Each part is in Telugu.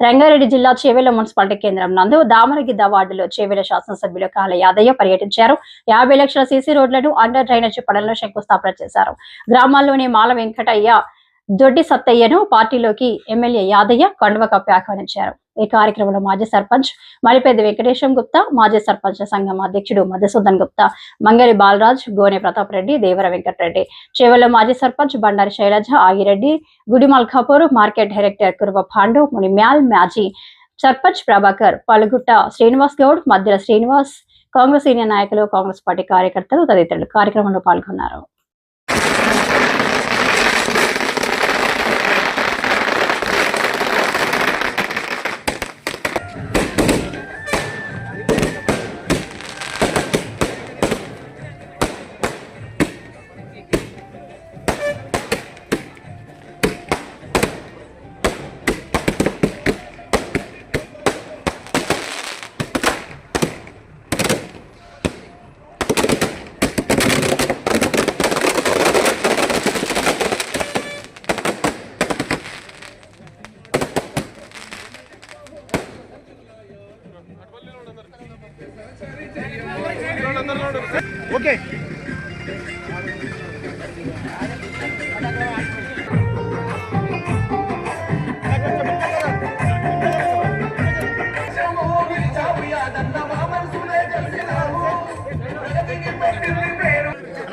రంగారెడ్డి జిల్లా చేవెళ్ళ మున్సిపాలిటీ కేంద్రం నందు దామరగిద్ద వార్డులో చేవెళ్ళ శాసనసభ్యులు కాల యాదయ్య పర్యటించారు. యాభై లక్షల సీసీ రోడ్లను అండర్ డ్రైనేజ్ పనులను శంకుస్థాపన చేశారు. గ్రామాల్లోని మాల వెంకటయ్య దొడ్డి సత్తయ్యను పార్టీలోకి ఎమ్మెల్యే యాదయ్య కండువ కప్పి ఆహ్వానించారు. ఈ కార్యక్రమంలో మాజీ సర్పంచ్ మలిపేద వెంకటేశం గుప్తా మాజీ సర్పంచ్ సంఘం అధ్యక్షుడు మధుసూదన్ గుప్తా మంగళి బాలరాజ్ గోనె ప్రతాప్ రెడ్డి దేవర వెంకటరెడ్డి. చేవెళ్ళ మాజీ సర్పంచ్ బండారి శైలజ ఆగిరెడ్డి గుడిమల్ ఖపూర్ మార్కెట్ డైరెక్టర్ కురువ పాండు మునిమ్యాల్ మాజీ సర్పంచ్ ప్రభాకర్ పలుగుట్ట శ్రీనివాస్ గౌడ్ మధ్యల శ్రీనివాస్ కాంగ్రెస్ సీనియర్ నాయకులు కాంగ్రెస్ పార్టీ కార్యకర్తలు తదితరులు కార్యక్రమంలో పాల్గొన్నారు.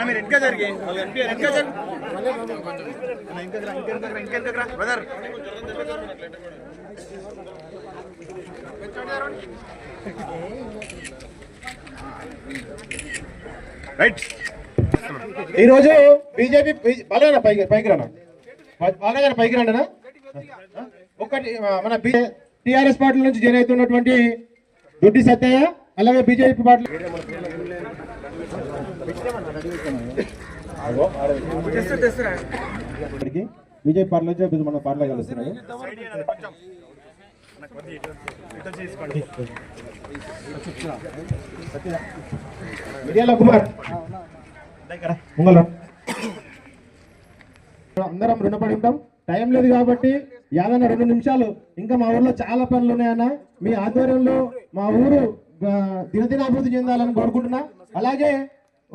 మీరు ఇంకా జరిగి వాళ్ళు కనిపించారు ఇంకా జరిగి ఇంకా ఇంకా బ్రదర్. రైట్. ఈరోజు బీజేపీ బాగా పైకి పైకి రానా? బాగా గారు పైకి రండినా? ఒకటి మన టిఆర్ఎస్ పార్టీ నుంచి జాయిన్ అవుతున్నటువంటి దుడ్డి సత్తయ్య అలాగే బీజేపీ పార్టీ విజయ్ పార్టీ నుంచి మన పార్లో కలుస్తున్నాయి మిర్యాల కుమార్. అందరం రుణపడి ఉంటాం టైం లేదు కాబట్టి యాదన్న రెండు నిమిషాలు. ఇంకా మా ఊర్లో చాలా పనులు ఉన్నాయన్న. మీ ఆధ్వర్యంలో మా ఊరు దినదినాభివృద్ధి చెందాలని కోరుకుంటున్నా. అలాగే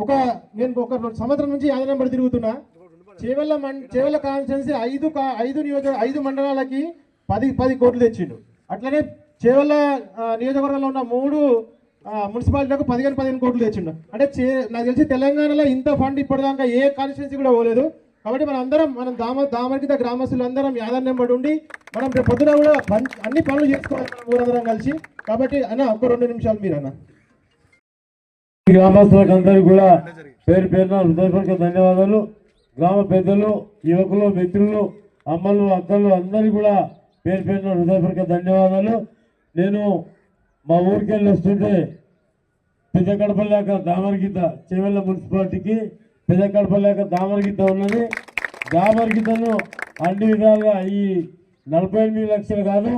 ఒక నేను ఒక రెండు సంవత్సరం నుంచి యాదనంబడి తిరుగుతున్నా. చేవెళ్ళ మం చేవెళ్ళ కాన్స్టిట్యున్సీ ఐదు ఐదు నియోజక ఐదు మండలాలకి పది పది కోట్లు తెచ్చిండు. అట్లనే చేవెళ్ళ నియోజకవర్గంలో ఉన్న మూడు మున్సిపాలిటీలకు పదిహేను పదిహేను కోట్లు తెచ్చిండు. అంటే చే నాకు తెలిసి తెలంగాణలో ఇంత ఫండ్ ఇప్పటిదాకా ఏ కాన్స్టిట్యున్సీ కూడా పోలేదు. కాబట్టి మనం అందరం మనం దామ దామరికిత గ్రామస్తులు అందరం యాదన్నెంబడి ఉండి మనం రేపు పొద్దున కూడా అన్ని పనులు చేసుకోవాలి మనం ఊరందరం కలిసి. కాబట్టి అన్న ఒక రెండు నిమిషాలు మీరు అన్న గ్రామస్తులకు అందరికీ కూడా పేరు పేరున హృదయపూర్వక ధన్యవాదాలు. గ్రామ పెద్దలు యువకులు మిత్రులు అమ్మలు అక్కలు అందరికీ కూడా పేరు పేరున హృదయపూర్వక ధన్యవాదాలు. నేను మా ఊరికి వెళ్ళి వస్తుంటే పెద్ద కడపలేక దామరగీత చేవెళ్ళ మున్సిపాలిటీకి పెద్ద కడపలేక దామరగీత ఉన్నది. దామరగీతను అన్ని విధాలుగా ఈ నలభై ఎనిమిది లక్షలు కాదు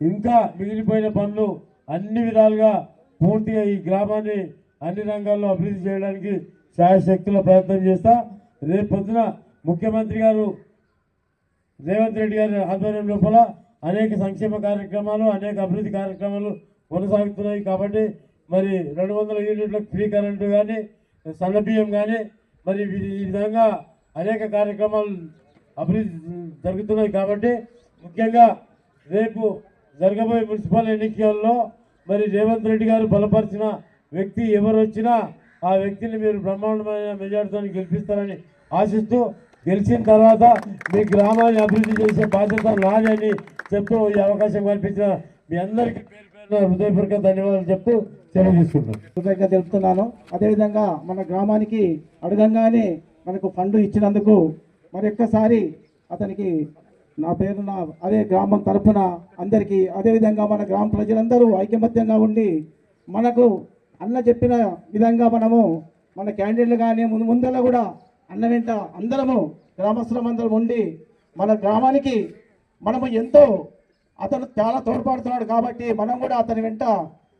ఇంకా మిగిలిపోయిన పనులు అన్ని విధాలుగా పూర్తిగా ఈ గ్రామాన్ని అన్ని రంగాల్లో అభివృద్ధి చేయడానికి శాయశక్తుల ప్రయత్నం చేస్తా. రేపు పొద్దున ముఖ్యమంత్రి గారు రేవంత్ రెడ్డి గారి ఆధ్వర్యం లోపల అనేక సంక్షేమ కార్యక్రమాలు అనేక అభివృద్ధి కార్యక్రమాలు కొనసాగుతున్నాయి. కాబట్టి మరి రెండు వందల యూనిట్లకు ఫ్రీ కరెంటు కానీ సన్న బియ్యం కానీ మరి ఈ- ఈ విధంగా అనేక కార్యక్రమాలు అభివృద్ధి జరుగుతున్నాయి. కాబట్టి ముఖ్యంగా రేపు జరగబోయే మున్సిపల్ ఎన్నికల్లో మరి రేవంత్ రెడ్డి గారు బలపరిచిన వ్యక్తి ఎవరు వచ్చినా ఆ వ్యక్తిని మీరు బ్రహ్మాండమైన మెజార్టీతో గెలిపిస్తారని ఆశిస్తూ గెలిచిన తర్వాత మీ గ్రామాన్ని అభివృద్ధి చేసే బాధ్యత నాదని చెప్తూ ఈ అవకాశం కల్పించిన మీ అందరికీ పేరు పేరున హృదయపూర్వక ధన్యవాదాలు చెప్తూ తెలియజేస్తున్నాను హృదయంగా తెలుపుతున్నాను. అదేవిధంగా మన గ్రామానికి అడగంగానే మనకు ఫండ్ ఇచ్చినందుకు మరొక్కసారి అతనికి నా పేరున అదే గ్రామం తరఫున అందరికీ అదేవిధంగా మన గ్రామ ప్రజలందరూ ఐకమత్యంగా ఉండి మనకు అన్న చెప్పిన విధంగా మనము మన క్యాండిడేట్లు కానీ ముందు ముందర కూడా అన్న వెంట అందరము గ్రామస్తులం అందరం ఉండి మన గ్రామానికి మనము ఎంతో అతను చాలా తోడ్పడుతున్నాడు కాబట్టి మనం కూడా అతని వెంట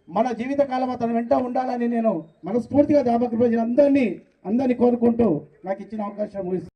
మన జీవితకాలం అతని వెంట ఉండాలని నేను మనస్ఫూర్తిగా దామక అందరినీ అందరినీ కోరుకుంటూ నాకు ఇచ్చిన అవకాశం